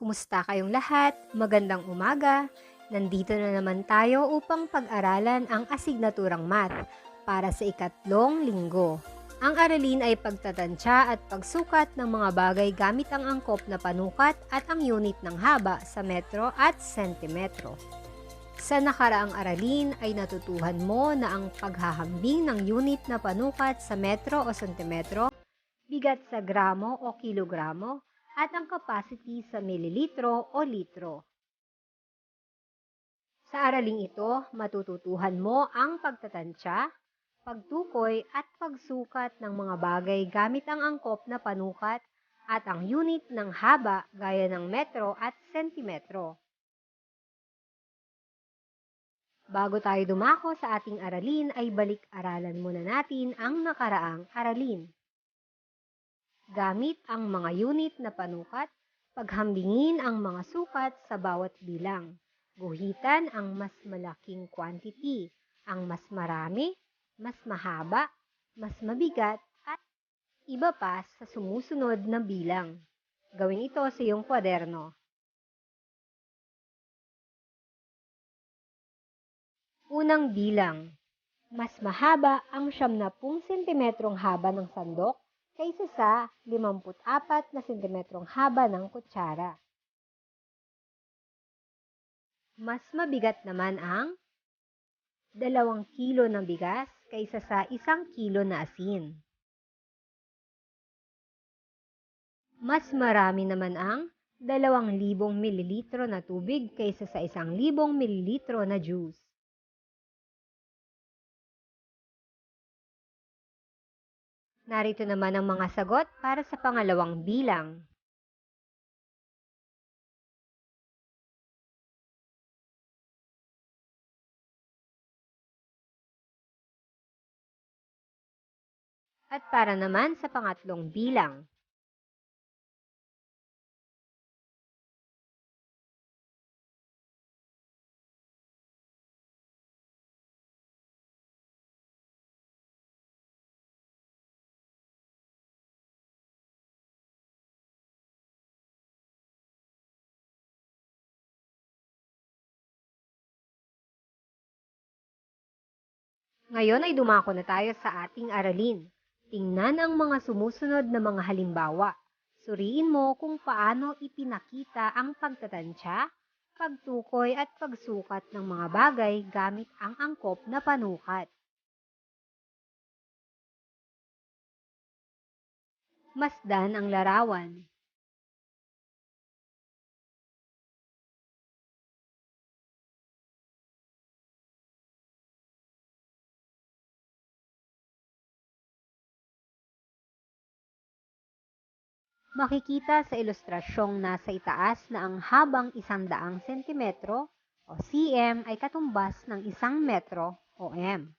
Kumusta kayong lahat? Magandang umaga. Nandito na naman tayo upang pag-aralan ang asignaturang math para sa ikatlong linggo. Ang aralin ay pagtatansya at pagsukat ng mga bagay gamit ang angkop na panukat at ang unit ng haba sa metro at sentimetro. Sa nakaraang aralin ay natutuhan mo na ang paghahambing ng unit na panukat sa metro o sentimetro, bigat sa gramo o kilogramo, at ang capacity sa mililitro o litro. Sa araling ito, matututuhan mo ang pagtatansya, pagtukoy at pagsukat ng mga bagay gamit ang angkop na panukat at ang unit ng haba gaya ng metro at sentimetro. Bago tayo dumako sa ating aralin ay balik-aralan muna natin ang nakaraang aralin. Gamit ang mga unit na panukat, paghambingin ang mga sukat sa bawat bilang. Guhitan ang mas malaking quantity, ang mas marami, mas mahaba, mas mabigat, at iba pa sa sumusunod na bilang. Gawin ito sa iyong kwaderno. Unang bilang. Mas mahaba ang 70 sentimetrong haba ng sandok kaysa sa 54 na sentimetrong haba ng kutsara. Mas mabigat naman ang 2 kilo ng bigas kaysa sa 1 kilo na asin. Mas marami naman ang 2,000 mililitro na tubig kaysa sa 1,000 mililitro na juice. Narito naman ang mga sagot para sa pangalawang bilang. At para naman sa pangatlong bilang. Ngayon ay dumako na tayo sa ating aralin. Tingnan ang mga sumusunod na mga halimbawa. Suriin mo kung paano ipinakita ang pagtatansya, pagtukoy at pagsukat ng mga bagay gamit ang angkop na panukat. Masdan ang larawan. Makikita sa ilustrasyong nasa itaas na ang habang isang daang sentimetro o cm ay katumbas ng isang metro o m.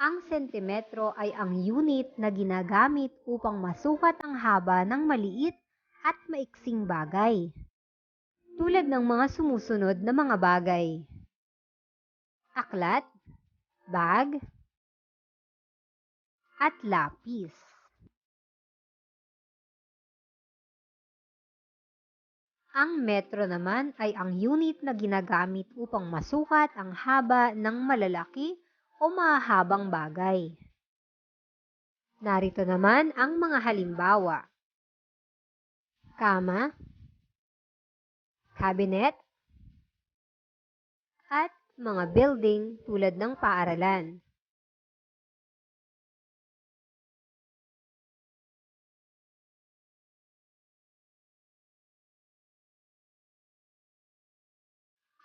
Ang sentimetro ay ang unit na ginagamit upang masukat ang haba ng maliit at maiksing bagay. Tulad ng mga sumusunod na mga bagay. Aklat, bag, at lapis. Ang metro naman ay ang unit na ginagamit upang masukat ang haba ng malalaki o mahabang bagay. Narito naman ang mga halimbawa. Kama, cabinet, at mga building tulad ng paaralan.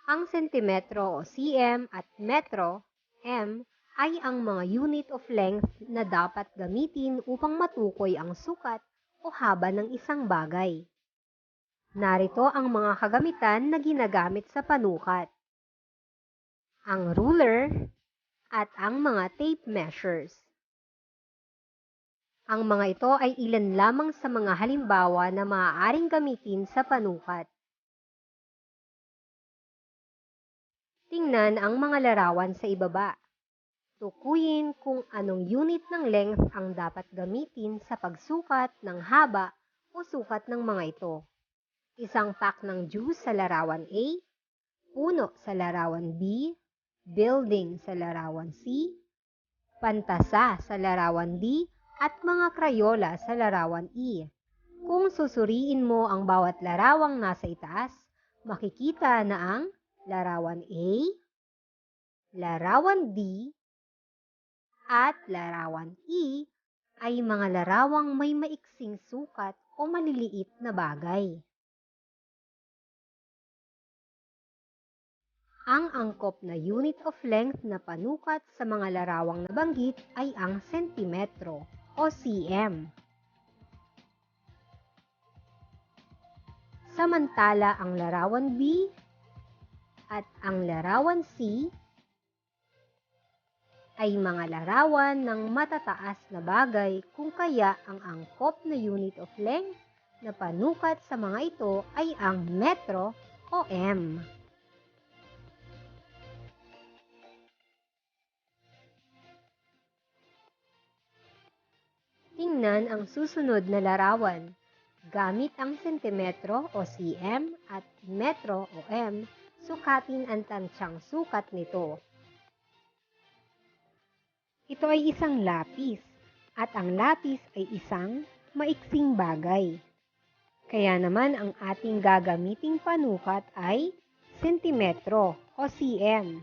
Ang sentimetro o cm at metro, m, ay ang mga unit of length na dapat gamitin upang matukoy ang sukat o haba ng isang bagay. Narito ang mga kagamitan na ginagamit sa panukat. Ang ruler at ang mga tape measures. Ang mga ito ay ilan lamang sa mga halimbawa na maaaring gamitin sa panukat. Tingnan ang mga larawan sa ibaba. Tukuyin kung anong unit ng length ang dapat gamitin sa pagsukat ng haba o sukat ng mga ito. Isang pack ng juice sa larawan A, puno sa larawan B, building sa larawan C, pantasa sa larawan D, at mga krayola sa larawan E. Kung susuriin mo ang bawat larawang nasa itaas, makikita na ang larawan A, larawan D, at larawan E ay mga larawang may maiksing sukat o maliliit na bagay. Ang angkop na unit of length na panukat sa mga larawang nabanggit ay ang sentimetro o cm. Samantala ang larawan B at ang larawan C ay mga larawan ng matataas na bagay kung kaya ang angkop na unit of length na panukat sa mga ito ay ang metro o m. Tingnan ang susunod na larawan. Gamit ang sentimetro o cm at metro o m, sukatin ang tansyang sukat nito. Ito ay isang lapis at ang lapis ay isang maiksing bagay. Kaya naman ang ating gagamiting panukat ay sentimetro o cm.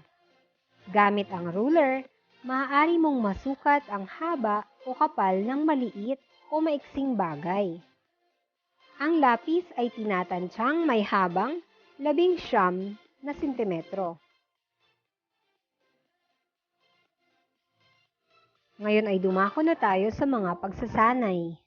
Gamit ang ruler, maaari mong masukat ang haba o kapal ng maliit o maiksing bagay. Ang lapis ay tinatansyang may habang labing siyam na sentimetro. Ngayon ay dumako na tayo sa mga pagsasanay.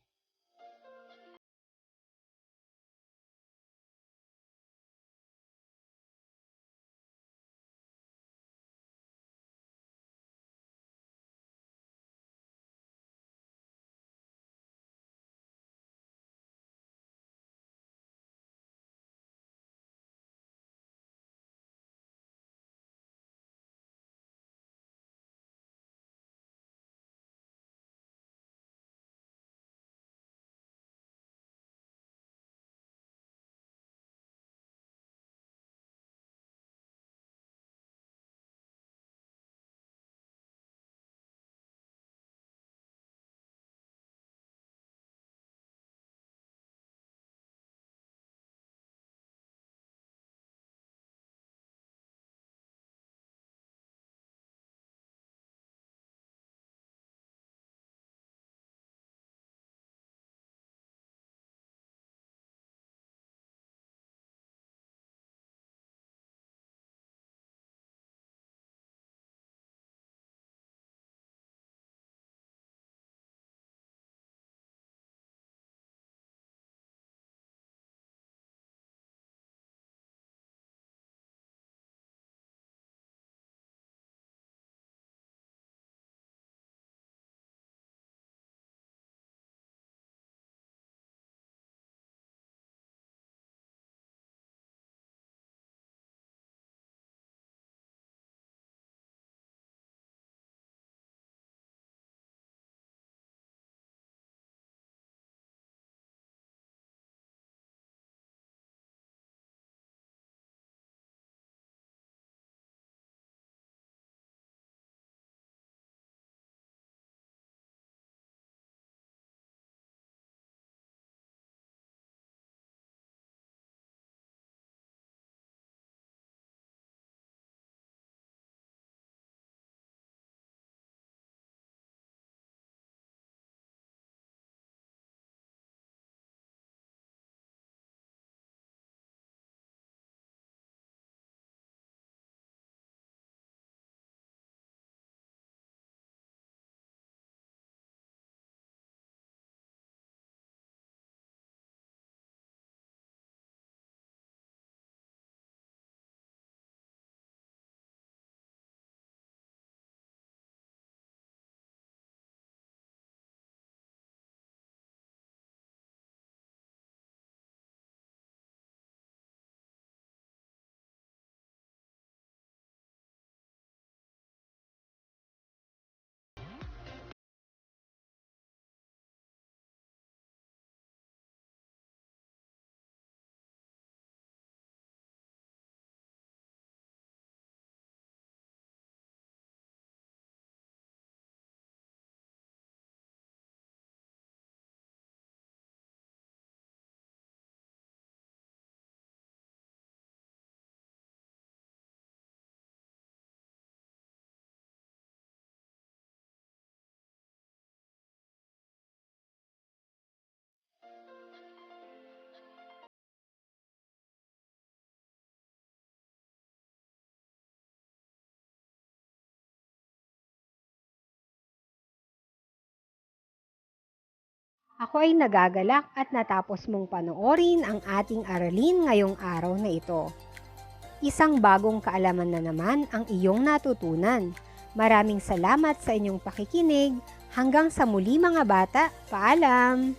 Ako ay nagagalak at natapos mong panoorin ang ating aralin ngayong araw na ito. Isang bagong kaalaman na naman ang iyong natutunan. Maraming salamat sa inyong pakikinig. Hanggang sa muli mga bata, paalam!